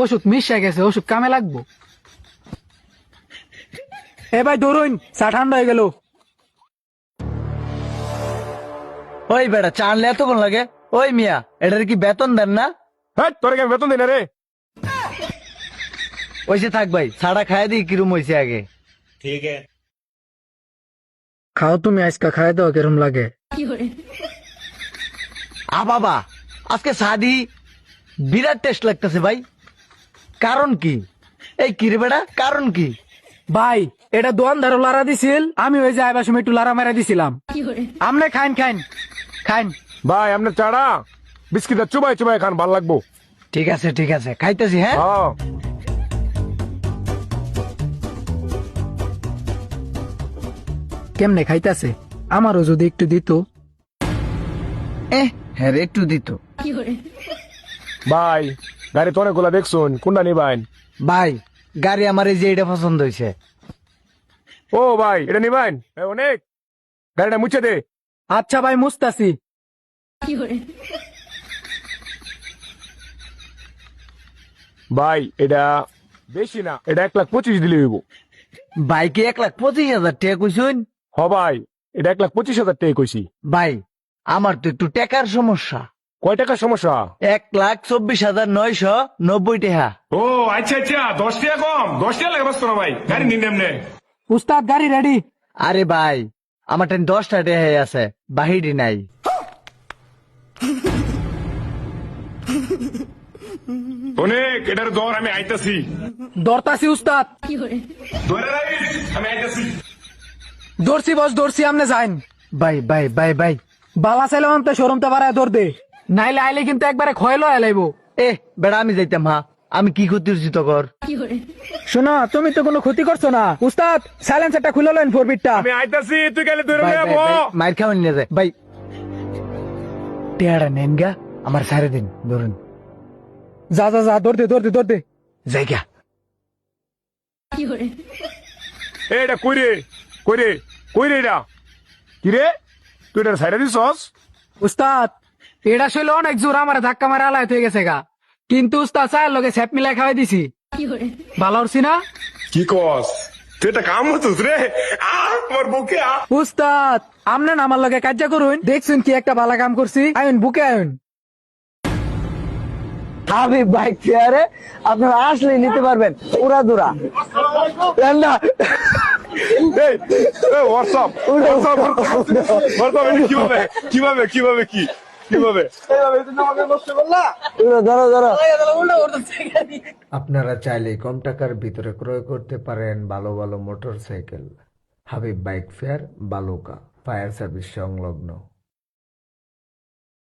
ওষুধ মিশে গেছে ওষুধ কামে লাগবো। এ ভাই ধরুন চা ঠান্ডা হয়ে গেল। ওই বেটা চা আনলে এতক্ষণ লাগে? ওই মিয়া এটার কি বেতন দেন না? হ্যাঁ তোর কেন বেতন দিন রে? ওইসে থাক ভাই ছাড়া খাই দিই কিরম হয়েছে আগে। ঠিক। খাও তুমি আজকা খাই দাও কিরম লাগে। আ বাবা আজকে সাদি বিরাট টেস্ট লাগতেছে ভাই। কারণ কি? এই কিরে বেটা কারণ কি? ভাই এটা দোয়ান ধারো লারা দিছিল আমি ওই যে আইবার সময় একটু লারা মেরা দিছিলাম। আমনে খাইন খাইন খাইন। ভাই আপনার চাড়া বিস্কিট চুবাই চুবাই খান ভালো লাগবো। ঠিক আছে ঠিক আছে খাইতেছি হ্যাঁ? হ্যাঁ। কেমনে খাইতাছে? আমারও যদি একটু দিত। এ হ্যাঁ রে, একটু দিত। ভাই গাড়ি তো অনেকগুলা দেখছুন কোনটা নিবাইন? ভাই গাড়ি আমার এই যে এটা পছন্দ হয়েছে। ও ভাই এটা নিবাইন? অনেক। গাড়িটা মুছে দে। আচ্ছা ভাই মুস্তাসি ভাই এটা বেশি না এটা এক লাখ পঁচিশ দিলে হইব। বাইকে এক লাখ পঁচিশ হাজার টাকা কইছুন? হ ভাই এটা এক লাখ পঁচিশ হাজার টাকা কইছি। ভাই আমার তো একটু টাকার সমস্যা। কয় টাকার সমস্যা? এক লাখ চব্বিশ হাজার নয়শো নব্বই টাকা। ও আচ্ছা আচ্ছা দশ টাকা কম। দশ টাকা লাগে বাস ভাই গাড়ি নিন এমনি। উস্তাদ গাড়ি রেডি আরে ভাই আমার টেন দশটা টাকা আছে বাহিরি নাই। অনেক এটার দর আমি আইতাছি। দরতাছি উস্তাদ। ধরে রাখিস আমি আইতাছি। দর্শি বস দর্শি আমনে যাইন। ভাই ভাই ভাই ভাই বালা চাইলে অন্তে শোরুমতে বাড়ায় দর দে। নাইলে আইলে কিন্তু একবারে খয়লো এলাইব এ বেড়া আমি যাইতাম হা। আমি কি করতে উচিত কর? শোনো তুমি তো কোনো ক্ষতি করছ না। উস্তাদ সাইলেন্সারটা খুলে লেন ফোর বিটটা আমি আইতাছি তুই গেলে নেব ভাই, মাইর খাওয়ান নিয়ে যায় ভাই টেয়ারা নেন গা আমার সাড়ে দিন ধরুন। যা যা যা দৌড় দে দৌড় দে দৌড় দে। জায়গা এ, এটা কই রে? কই রে? কই রে এটা? কি রে? তুই এটা সাইডে দিছস? উস্তাদ এটা শুলে অনেক জোর আমার ধাক্কা মারা আলায় হয়ে গেছে গা। কিন্তু উস্তাদ চায়ের লগে স্যাপ মিলাই খাওয়াই দিছি। ভালো হচ্ছি না? কি কস? তুই এটা কাম হতুস রে। আমার বুকে উস্তাদ আমনে না আমার লগে কার্য করুন? দেখছুন কি একটা ভালো কাম করছি। আয়ুন বুকে আয়ুন। আমি বাইক চেয়ারে আপনারা আসলে নিতে পারবেন। উড়া দুরা না। এই হোয়াটসঅ্যাপ হোয়াটসঅ্যাপ হোয়াটসঅ্যাপ কীভাবে? কীভাবে? কীভাবে কি? কীভাবে? আপনারা চাইলে কম টাকার ভিতরে ক্রয় করতে পারেন ভালো ভালো motorcycle Habib bike fair Baluka fire service সংলগ্ন।